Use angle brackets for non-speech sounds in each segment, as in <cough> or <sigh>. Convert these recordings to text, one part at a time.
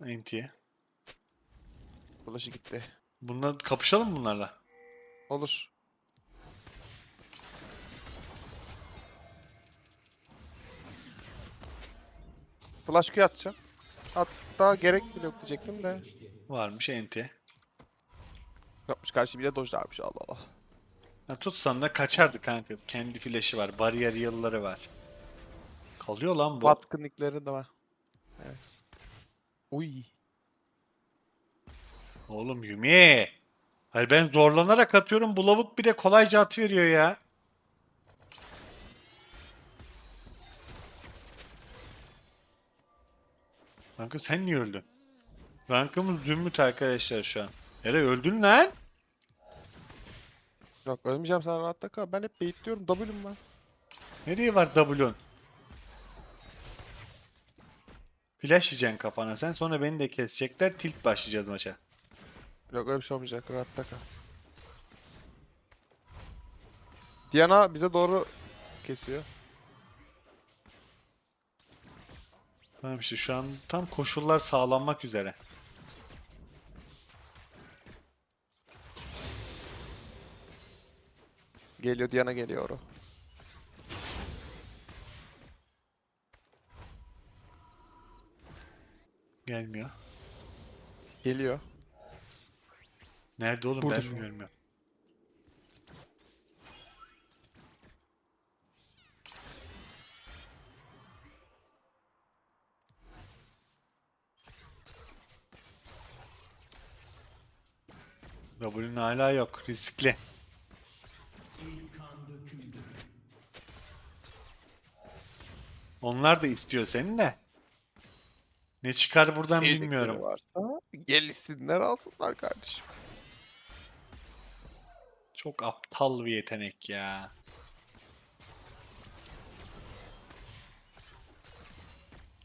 NT'ye. Flash'ı gitti. Bunlar kapışalım bunlarla. Olur. Flash Q atacağım. Hatta gerek bile yok diyecektim de. Varmış NT. Yapmış karşı bile dojlarmış Allah Allah. Ya tutsan da kaçardı kanka. Kendi flash'i var. Bariyer yılları var. Kalıyor lan bu. Watkınlıkları da var. Evet. Uy. Oğlum Yumi. Hayır ben zorlanarak atıyorum. Bu lavuk bir de kolayca atıveriyor ya. Kanka sen niye öldün? Rankımız zümrüt arkadaşlar şu an. Eray öldün lan. Yok ölmeyeceğim sen rahatta kal. Ben hep baitliyorum. W'm var. Nereye var W'un? Flash yiyeceksin kafana sen sonra beni de kesecekler tilt başlayacağız maça. Yok öyle bir şey olmayacak. Rahatta kal. Diana bize doğru kesiyor. Tamam işte şu an tam koşullar sağlanmak üzere. Geliyor Diana geliyor o. Gelmiyor. Geliyor. Nerede oğlum Burada ben şu görmüyorum. W'nin hala yok. Riskli. Onlar da istiyor seni de. Ne çıkar buradan Sevdikleri bilmiyorum. Varsa gelsinler alsınlar kardeşim. Çok aptal bir yetenek ya.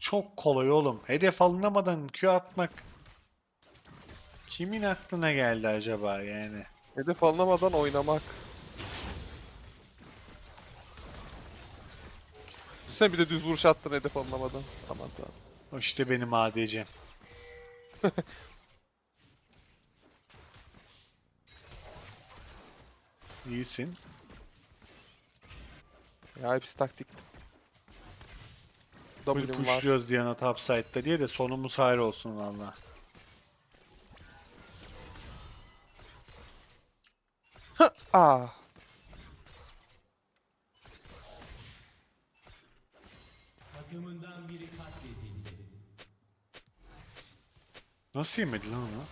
Çok kolay oğlum. Hedef alınamadan Q atmak. Kimin aklına geldi acaba yani? Hedef alınamadan oynamak. Sen bir de düz vuruş attın hedef alınamadan. Aman tanrım. İşte benim ADC'm. <laughs> İyisin. Ya hepsi taktik. Full W'm var. pushluyoruz Diana topside'da diye de sonumuz hayır olsun valla. Aa. Nasıl yemedi lan onu?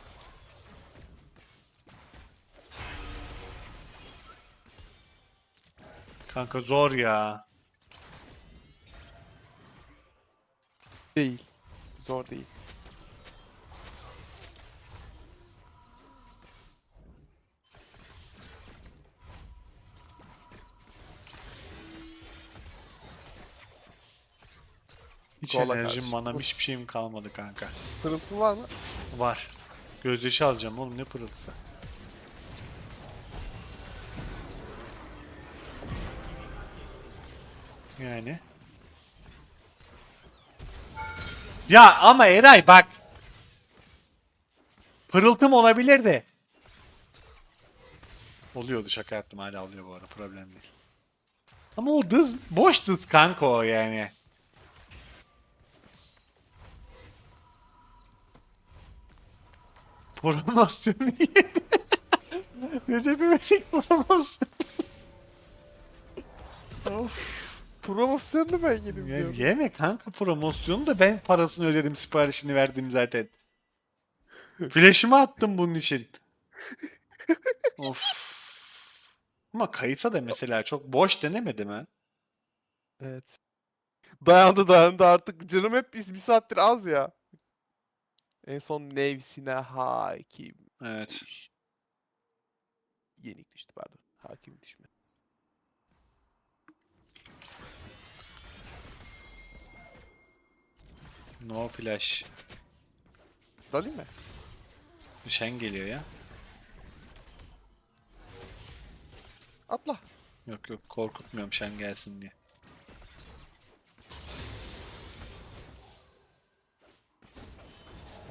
Kanka zor ya. Değil. Zor değil. Hiç Koala enerjim, kardeşim. manam hiçbir şeyim kalmadı kanka. Pırıltı var mı? Var. Gözyaşı alacağım oğlum ne pırıltısı. Yani. Ya ama Eray bak. Pırıltım olabilirdi. Oluyordu şaka yaptım hala oluyor bu arada problem değil. Ama o dız boş dız kanka o yani. Promosyon yedi. <laughs> Recep İvedik promosyon. Promosyonunu ben yedim Ya, diyorum. yeme kanka promosyonu da ben parasını ödedim siparişini verdim zaten. Flash'ımı attım bunun için. of. Ama kayıtsa da mesela çok boş denemedim ha. Evet. Dayandı dayandı artık. Canım hep bir, bir saattir az ya. En son nefsine hakim. Evet. Yenik düştü pardon. Hakim düşme. No flash. Dalayım mı? Şen geliyor ya. Atla. Yok yok korkutmuyorum Şen gelsin diye.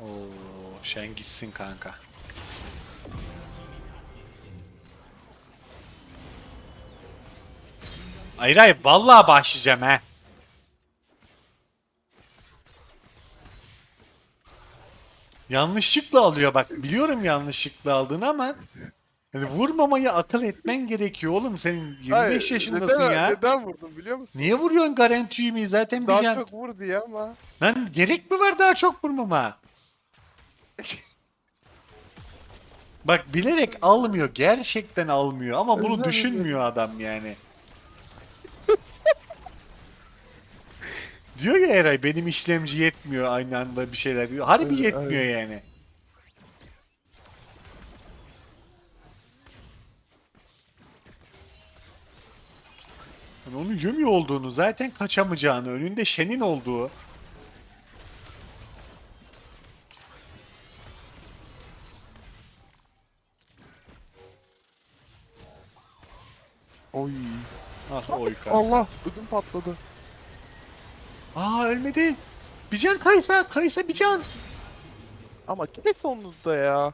Oo, Shen gitsin kanka. Hayır hayır vallahi başlayacağım he. Yanlışlıkla alıyor bak. Biliyorum yanlışlıkla aldığını ama yani vurmamayı akıl etmen gerekiyor oğlum. Senin 25 Hayır, yaşındasın neden, ya. Neden vurdun biliyor musun? Niye vuruyorsun garantiyi mi? Zaten bir Daha can. çok vur diye ama. Lan gerek mi var daha çok vurmama? <laughs> Bak bilerek almıyor. Gerçekten almıyor ama bunu Özür düşünmüyor adam yani. <laughs> Diyor ya Eray benim işlemci yetmiyor aynı anda bir şeyler diyor. Harbi yetmiyor yani. Yani onun Yumi olduğunu zaten kaçamayacağını önünde Shen'in olduğu Oy. Ah oy kanka. Allah ödüm patladı. Aa ölmedi. Bir can Kaysa. Kaysa bir can. Ama kes sonunuzda ya.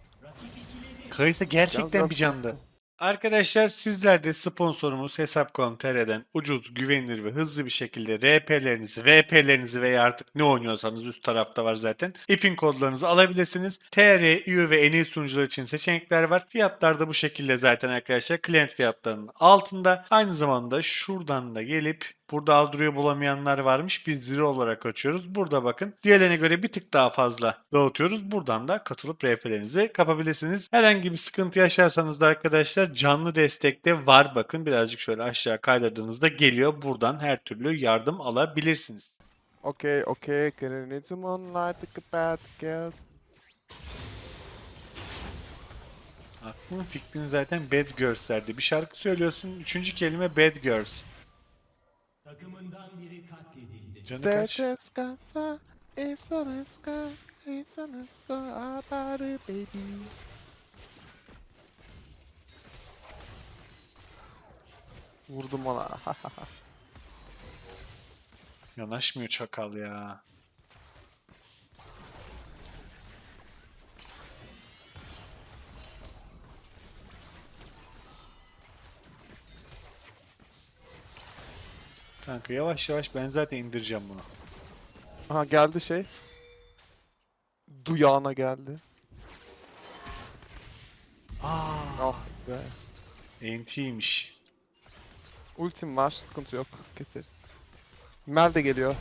Kaysa gerçekten Can bir candı. Arkadaşlar sizler de sponsorumuz Hesap.com.tr'den ucuz, güvenilir ve hızlı bir şekilde RP'lerinizi, VP'lerinizi veya artık ne oynuyorsanız üst tarafta var zaten. İP'in kodlarınızı alabilirsiniz. TR, EU ve iyi sunucular için seçenekler var. Fiyatlar da bu şekilde zaten arkadaşlar. Client fiyatlarının altında. Aynı zamanda şuradan da gelip Burada Aldro'yu bulamayanlar varmış. Biz zero olarak açıyoruz. Burada bakın. Diğerlerine göre bir tık daha fazla dağıtıyoruz. Buradan da katılıp RP'lerinizi kapabilirsiniz. Herhangi bir sıkıntı yaşarsanız da arkadaşlar canlı destekte var. Bakın birazcık şöyle aşağı kaydırdığınızda geliyor. Buradan her türlü yardım alabilirsiniz. Okay, okay. Getting into moonlight like a bad girl. Aklın fikrin zaten Bad Girls'lerdi. Bir şarkı söylüyorsun. Üçüncü kelime Bad Girls. Takımından biri katledildi. Canı kaç? Descansa, it's on a sky, it's on a sky, about it, baby. Vurdum ona. <laughs> Yanaşmıyor çakal ya. Kanka yavaş yavaş ben zaten indireceğim bunu. Aha geldi şey. Duyağına geldi. Aa, Ah be. NT'ymiş. Ultim var, sıkıntı yok. Keseriz. Mel de geliyor.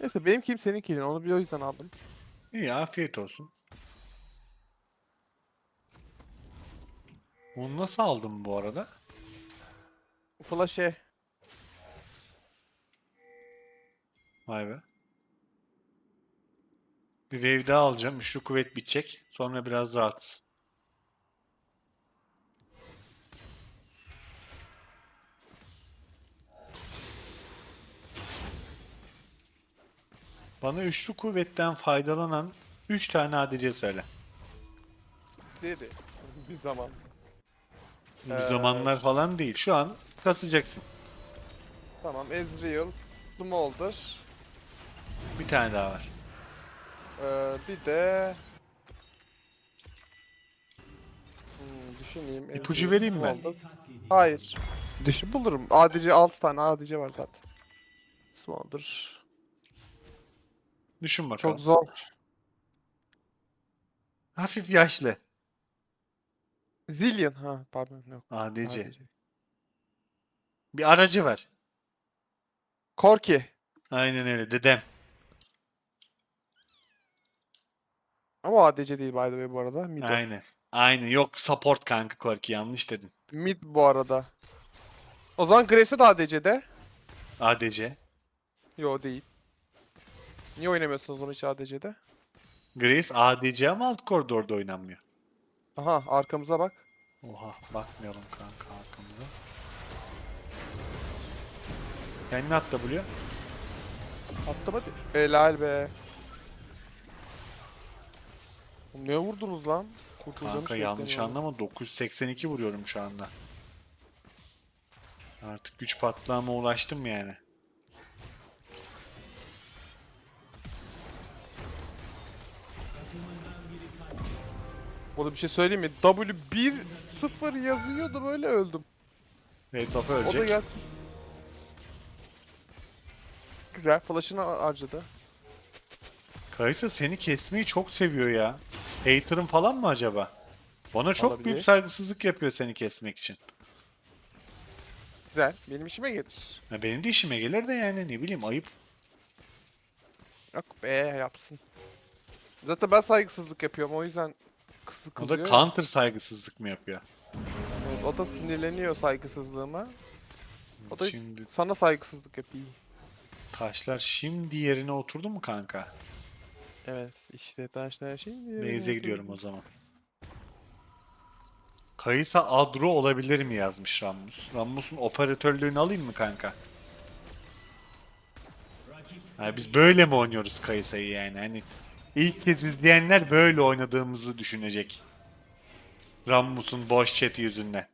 Neyse benim kim senin kilin onu bir o yüzden aldım. İyi afiyet olsun. Onu nasıl aldım bu arada? Flash'e. Vay be. Bir wave daha alacağım. Şu kuvvet bitecek. Sonra biraz rahatsız. Bana üçlü kuvvetten faydalanan 3 tane ADC söyle. Seri. bir zaman. Bir Ee, zamanlar falan değil. Şu an kasacaksın. Tamam Ezreal. Smolder. Bir tane daha var. Ee, bir de... Hmm, düşüneyim. İpucu Ezreal, vereyim mi? Hayır. Düşün bulurum. ADC 6 tane ADC var zaten. Smolder. Düşün bakalım. Çok zor. Hafif yaşlı. Zillion. Ha pardon yok. ADC. ADC. Bir aracı var. Korki. Aynen öyle. Dedem. Ama ADC değil by the way bu arada. Mid o. Aynen. Aynen. Yok support kanka Korki yanlış dedin. Mid bu arada. O zaman Grace'e de ADC'de. ADC. Yo değil. Niye oynamıyorsunuz onu hiç ADC'de? Grace ADC ama alt koridorda oynanmıyor. Aha arkamıza bak. Oha bakmayalım kanka arkamıza. Kendini at W. Attım hadi. Helal be. Oğlum Niye vurdunuz lan? Kurtulacağını Kanka yanlış anlama 982 vuruyorum şu anda. Artık güç patlağıma ulaştım yani. Burada bir şey söyleyeyim mi? W1-0 yazıyordu böyle öldüm. Wave buff'ı O da ölecek. gel. Güzel. Flash'ını harcadı. Kayısa seni kesmeyi çok seviyor ya. Hater'ın falan mı acaba? Bana çok Olabilir. büyük saygısızlık yapıyor seni kesmek için. Güzel. Benim işime gelir. Ya benim de işime gelir de yani ne bileyim ayıp. Yok be yapsın. Zaten ben saygısızlık yapıyorum o yüzden kızıyor. da counter saygısızlık mı yapıyor? Evet, o da sinirleniyor saygısızlığıma. O da Şimdi sana saygısızlık yapıyor. taşlar şimdi yerine oturdu mu kanka? Evet işte taşlar şimdi. Beyze gidiyorum o zaman. Kayısa Adro olabilir mi yazmış Rammus. Rammus'un operatörlüğünü alayım mı kanka? Ha, biz böyle mi oynuyoruz Kayısa'yı yani? Hani ilk kez izleyenler böyle oynadığımızı düşünecek. Rammus'un boş chat'i yüzünden.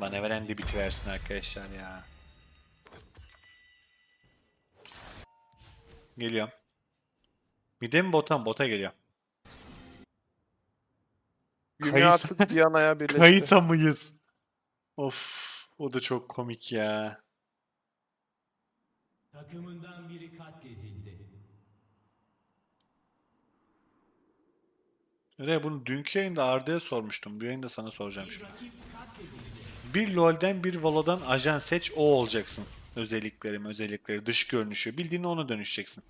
Bana veren de bitiversin arkadaşlar ya. Geliyorum. Mide mi bota mı? Bota geliyor. Kayısa- artık Diana'ya <laughs> birleşti. Kayısa mıyız? Of, o da çok komik ya. Takımından biri katledildi. Re bunu dünkü yayında Arda'ya sormuştum. Bu yayında sana soracağım şimdi. Bir LoL'den bir Valo'dan ajan seç o olacaksın. Özelliklerim, özellikleri, dış görünüşü. Bildiğin ona dönüşeceksin.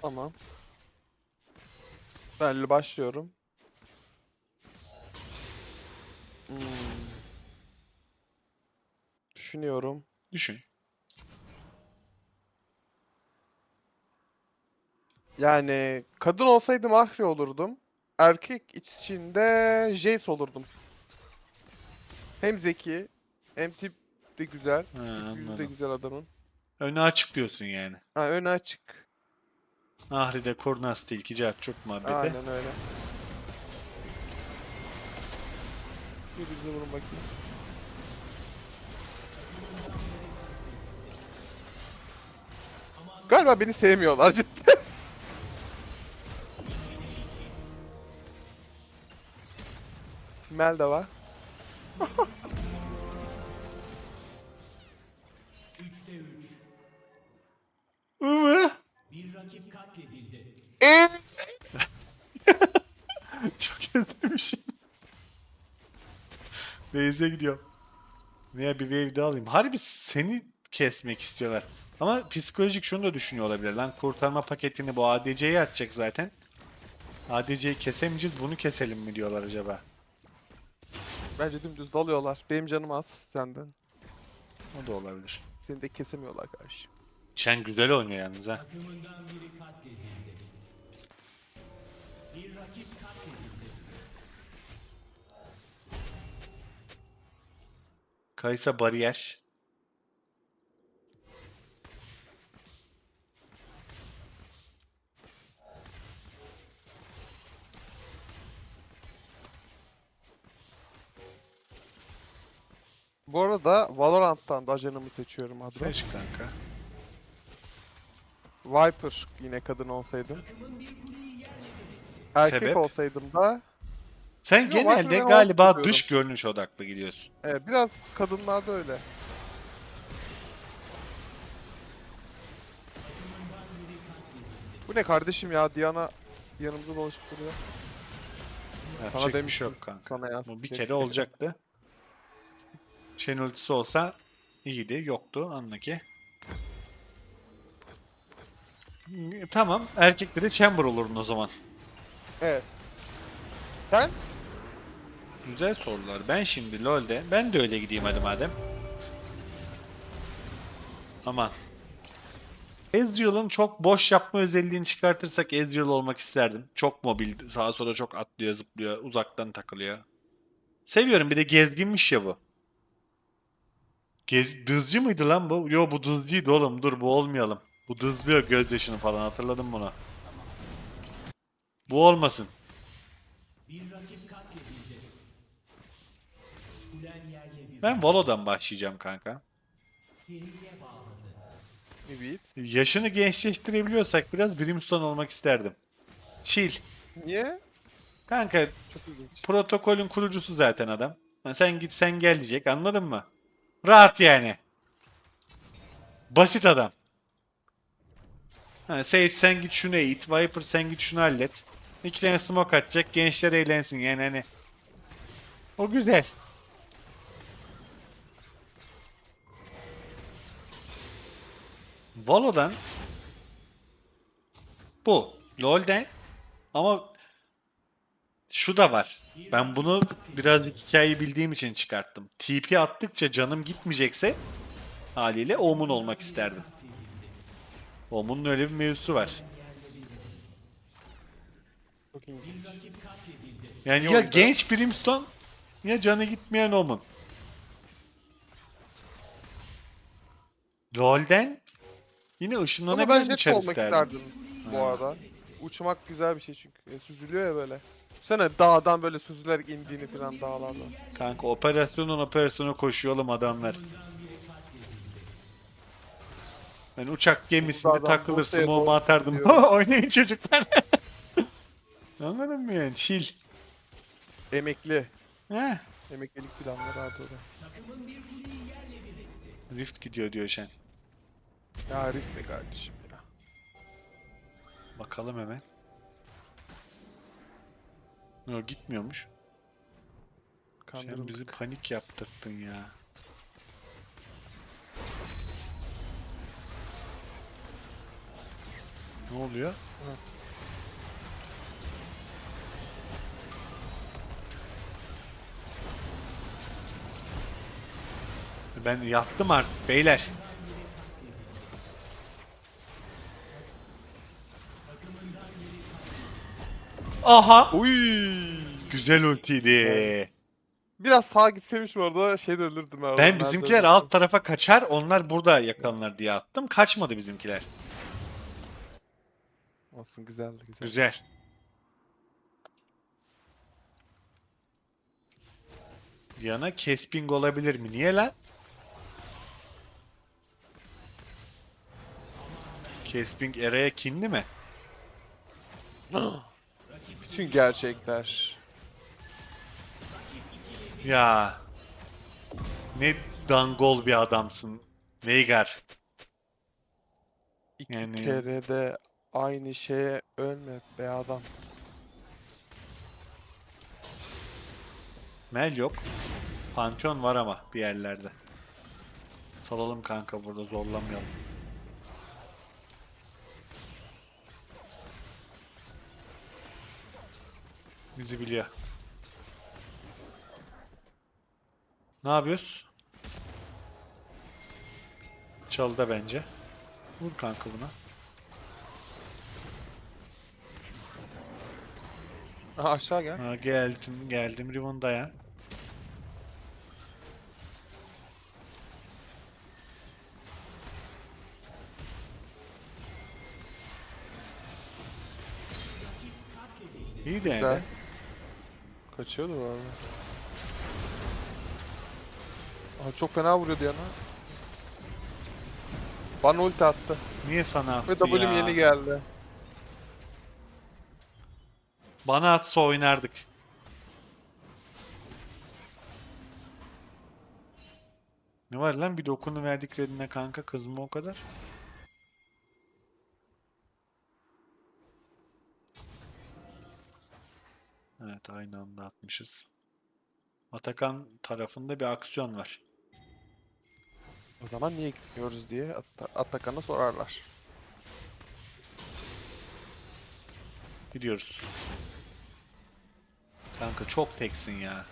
Tamam. Ben başlıyorum. Hmm. Düşünüyorum. Düşün. Yani kadın olsaydım Ahri olurdum. Erkek içinde Jace olurdum. Hem zeki hem tip de güzel. Ha, Yüzü de anladım. güzel adamın. Önü açık diyorsun yani. Ha önü açık. Ahri'de Kurnaz tilkici çok muhabbeti. Aynen öyle. Birbirinize vurun bakayım. Galiba beni sevmiyorlar cidden. Mel de var. Üçte üç. Bir rakip katledildi. Çok özlemişim. Beyze gidiyorum. Veya bir wave daha alayım. Harbi seni kesmek istiyorlar. Ama psikolojik şunu da düşünüyor olabilir. Lan kurtarma paketini bu ADC'ye atacak zaten. ADC'yi kesemeyeceğiz bunu keselim mi diyorlar acaba? Bence dümdüz dalıyorlar. Benim canım az senden. O da olabilir. Seni de kesemiyorlar kardeşim. Şen güzel oynuyor yalnız ha. Kaysa bariyer. Bu arada Valorant'tan da ajanımı seçiyorum adını. Seç kanka. Viper yine kadın olsaydım. Erkek Sebep? olsaydım da Sen Yo, genelde Viper'ı galiba dış görünüş odaklı gidiyorsun. evet, biraz kadınlarda öyle. Bu ne kardeşim ya Diana yanımda dolaşıp duruyor. Yapacak bir şey demiştim, yok kanka. sana Bu yansıtacak. bir kere olacaktı. Shen ultisi olsa iyiydi. Yoktu anla ki. Tamam. Erkeklere chamber olurdun o zaman. Evet. Sen? Güzel sorular. Ben şimdi LoL'de ben de öyle gideyim hadi madem. Aman. Ezreal'ın çok boş yapma özelliğini çıkartırsak Ezreal olmak isterdim. Çok mobil, sağa sola çok atlıyor, zıplıyor, uzaktan takılıyor. Seviyorum bir de gezginmiş ya bu. Gez, dızcı mıydı lan bu? Yo bu dızcıydı oğlum dur bu olmayalım. Bu dızlıyor gözyaşını falan hatırladım bunu. Bu olmasın. Ben Valo'dan başlayacağım kanka. Evet. Yaşını gençleştirebiliyorsak biraz Brimstone olmak isterdim. Chill. Niye? Kanka protokolün kurucusu zaten adam. Sen git sen gel diyecek anladın mı? Rahat yani. Basit adam. Ha, Sage sen git şunu eğit. Viper sen git şunu hallet. İki tane smoke atacak. Gençler eğlensin yani hani. O güzel. Valo'dan bu. LoL'den ama şu da var. Ben bunu birazcık hikayeyi bildiğim için çıkarttım. TP attıkça canım gitmeyecekse haliyle Omun olmak isterdim. Omun'un öyle bir mevzusu var. Yani ya genç Brimstone ya canı gitmeyen Omun. LoL'den yine Ama ben ışınlanabilen jet olmak isterdim. isterdim bu arada. Uçmak güzel bir şey çünkü. E, süzülüyor ya böyle. Sana dağdan böyle süzülerek indiğini falan dağlardan. Kanka operasyonun operasyona koşuyor oğlum adamlar. Ben uçak gemisinde Buradan takılır Bursa'ya atardım. <laughs> Oynayın çocuklar. <laughs> Anladın mı yani? Chill. Emekli. Heh. Emeklilik planları abi öyle. Rift gidiyor diyor Şen. Ya Rift ne kardeşim ya. Bakalım hemen. Yok gitmiyormuş. Sen Kandırıldık. bizi panik yaptırttın ya. Ne oluyor? Ben yattım artık beyler. Aha! Uy. Güzel ultiydi. Biraz sağa gitseymiş bu arada şey de ölürdüm ben. Ben bizimkiler alt tarafa kaçar, onlar burada yakalanır diye attım. Kaçmadı bizimkiler. Olsun güzeldi güzel. Güzel. Diana Kesping olabilir mi? Niye lan? Kesping Era'ya kinli mi? <gasps> Bütün gerçekler. Ya. Ne dangol bir adamsın. Veigar. İki Yani- kere de aynı şeye ölme be adam. Mel yok. Pantheon var ama bir yerlerde. Salalım kanka burada zorlamayalım. Bizi biliyor. Ne yapıyoruz? Çalıda bence. Vur kanka buna. Aha, aşağı gel. Ha, geldim geldim Riven dayan. İyi de yani. Kaçıyordu arada. Aa, çok fena vuruyordu yana. Bana ulti attı. Niye sana attı Ve W'm ya? yeni geldi. Bana atsa oynardık. Ne var lan bir dokunu verdiklerine kanka kızma o kadar. Evet aynı anda atmışız. Atakan tarafında bir aksiyon var. O zaman niye gitmiyoruz diye At- Atakan'a sorarlar. Gidiyoruz. Kanka çok teksin ya.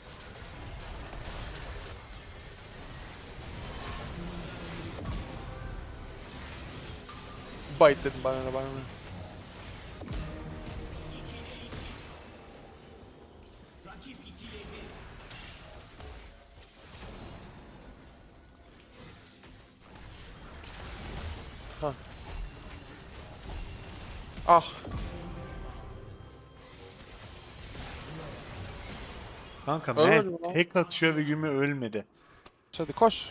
Bite dedim bana bana Ha. Ah. Kanka Ölmedi Mel mi lan? tek atıyor ve Güme ölmedi. Hadi koş.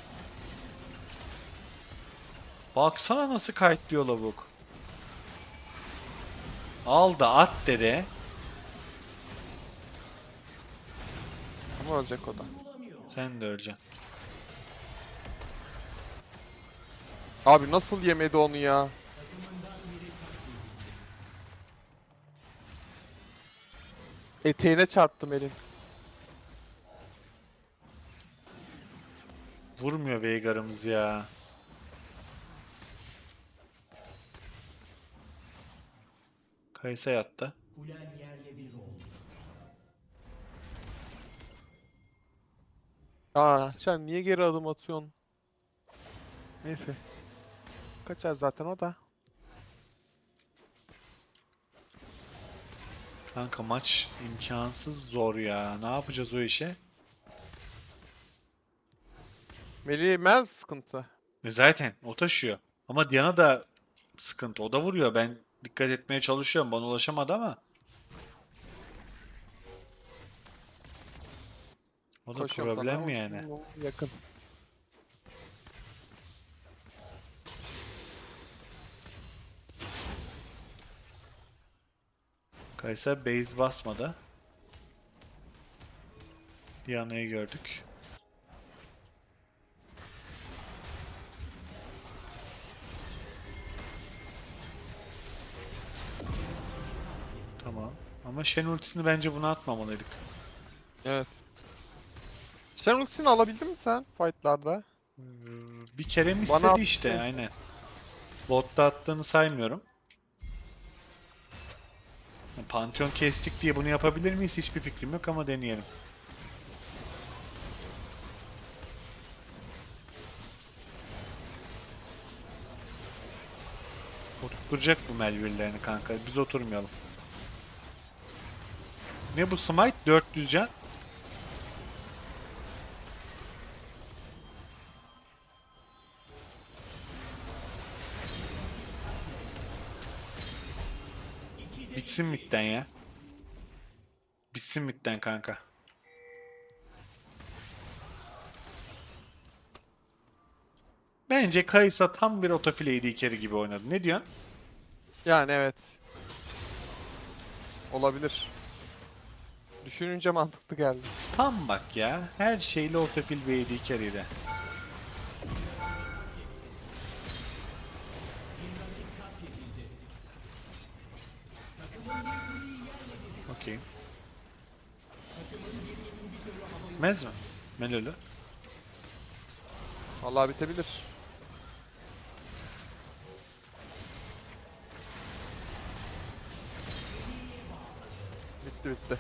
Baksana nasıl kayıtlıyor lavuk. Al da at dede. Ama ölecek o da. Sen de öleceksin. Abi nasıl yemedi onu ya? Eteğine çarptım elin. Vurmuyor Veigar'ımız ya. Kayısa yattı. Aa sen niye geri adım atıyorsun? Neyse. Kaçar zaten o da. Kanka maç imkansız zor ya. Ne yapacağız o işe? Melih Mel sıkıntı. E zaten o taşıyor. Ama Diana da sıkıntı. O da vuruyor. Ben dikkat etmeye çalışıyorum. Bana ulaşamadı ama. O da Koşuyorum problem sana mi yani? Yakın. Kaysa base basmadı. Diana'yı gördük. Tamam. Ama Shen ultisini bence buna atmamalıydık. Evet. Sen ultisini alabildin mi sen fightlarda? Bir kere mi Bana istedi işte aynen. Botta attığını saymıyorum. Pantheon kestik diye bunu yapabilir miyiz? Hiçbir fikrim yok ama deneyelim. Oturtacak bu Melville'lerini kanka. Biz oturmayalım. Ne bu smite? 400 can. Bitsin midden ya. Bitsin midden kanka. Bence Kaysa tam bir otofileydi ikeri gibi oynadı. Ne diyorsun? Yani evet. Olabilir. Düşününce mantıklı geldi. Tam bak ya. Her şeyle otofil bir AD Okey. Mez mi? Melölü. Vallahi bitebilir. Bitti bitti.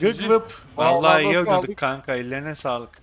Gıgvıp. Vallahi Vallahi iyi oynadık kanka. Ellerine sağlık.